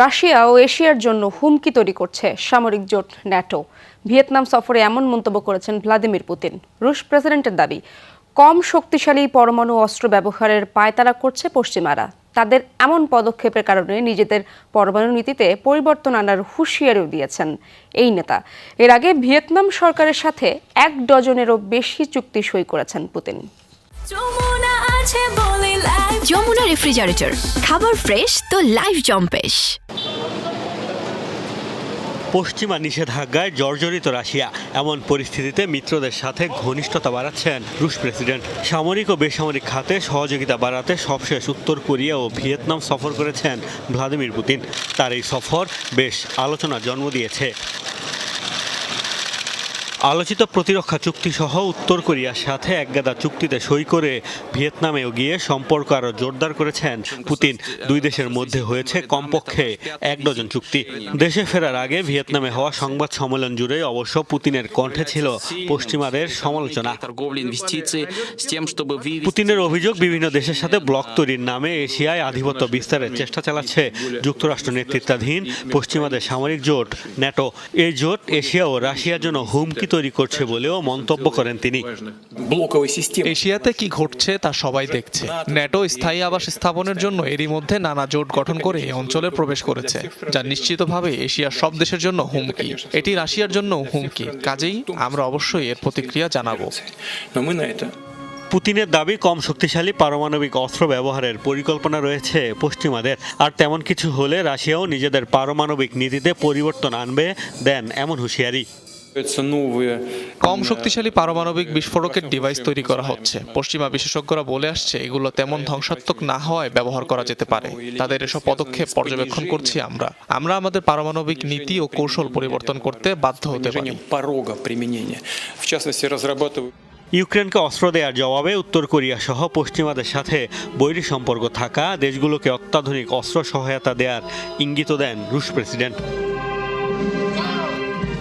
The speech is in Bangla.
রাশিয়া ও এশিয়ার জন্য হুমকি তৈরি করছে সামরিক জোট ন্যাটো। ভিয়েতনাম সফরে এমন মন্তব্য করেছেন ভ্লাদিমির পুতিন। রুশ প্রেসিডেন্টের দাবি, কম শক্তিশালী পরমাণু অস্ত্র ব্যবহারের পায়তারা করছে পশ্চিমারা। তাদের এমন পদক্ষেপের কারণে নিজেদের পরমাণু নীতিতে পরিবর্তন আনার হুঁশিয়ারিও দিয়েছেন এই নেতা। এর আগে ভিয়েতনাম সরকারের সাথে এক ডজনেরও বেশি চুক্তি সই করেছেন পুতিন। আছে বলে লাইফ যমুনা রেফ্রিজারেটর খাবার ফ্রেশ তো লাইফ জম্পেশ পশ্চিমা নিষেধাজ্ঞায় জর্জরিত রাশিয়া এমন পরিস্থিতিতে মিত্রদের সাথে ঘনিষ্ঠতা বাড়াচ্ছেন রুশ প্রেসিডেন্ট। সামরিক ও বেসামরিক খাতে সহযোগিতা বাড়াতে সবশেষ উত্তর কোরিয়া ও ভিয়েতনাম সফর করেছেন ভ্লাদিমির পুতিন। তার এই সফর বেশ আলোচনার জন্ম দিয়েছে। আলোচিত প্রতিরক্ষা চুক্তি সহ উত্তর কোরিয়ার সাথে একগাদা চুক্তিতে সই করে ভিয়েতনামেও গিয়ে সম্পর্ক আরও জোরদার করেছেন পুতিন। দুই দেশের মধ্যে হয়েছে কমপক্ষে এক ডজন চুক্তি। দেশে ফেরার আগে ভিয়েতনামে হওয়া সংবাদ সম্মেলন জুড়ে অবশ্য পুতিনের কণ্ঠে ছিল পশ্চিমাদের সমালোচনা। পুতিনের অভিযোগ, বিভিন্ন দেশের সাথে ব্লক তৈরির নামে এশিয়ায় আধিপত্য বিস্তারের চেষ্টা চালাচ্ছে যুক্তরাষ্ট্র নেতৃত্বাধীন পশ্চিমাদের সামরিক জোট, ন্যাটো। এই জোট এশিয়া ও রাশিয়ার জন্য হুমকি তৈরি করছে বলেও মন্তব্য করেন তিনি। এশিয়াতে কি ঘটছে তা সবাই দেখছে। ন্যাটো স্থায়ী আবাস স্থাপনের জন্য এরই মধ্যে নানা জোট গঠন করে এই অঞ্চলে প্রবেশ করেছে যা নিশ্চিতভাবে এশিয়ার সব দেশের জন্য হুমকি। এটি রাশিয়ার জন্য হুমকি। কাজেই আমরা অবশ্যই এর প্রতিক্রিয়া জানাব। পুতিনের দাবি কম শক্তিশালী পারমাণবিক অস্ত্র ব্যবহারের পরিকল্পনা রয়েছে পশ্চিমাদের। আর তেমন কিছু হলে রাশিয়াও নিজেদের পারমাণবিক নীতিতে পরিবর্তন আনবে দেন এমন হুঁশিয়ারি। কম শক্তিশালী পারমাণবিক বিস্ফোরকের ডিভাইস তৈরি করা হচ্ছে। পশ্চিমা বিশেষজ্ঞরা বলে আসছে এগুলো তেমন ধ্বংসাত্মক না হওয়ায় ব্যবহার করা যেতে পারে। তাদের এসব পদক্ষেপ পর্যবেক্ষণ করছি আমরা। আমরা আমাদের পারমাণবিক নীতি ও কৌশল পরিবর্তন করতে বাধ্য হতে পারি। ইউক্রেনকে অস্ত্র দেওয়ার জবাবে উত্তর কোরিয়া সহ পশ্চিমাদের সাথে বৈরী সম্পর্ক থাকা দেশগুলোকে অত্যাধুনিক অস্ত্র সহায়তা দেওয়ার ইঙ্গিত দেন রুশ প্রেসিডেন্ট।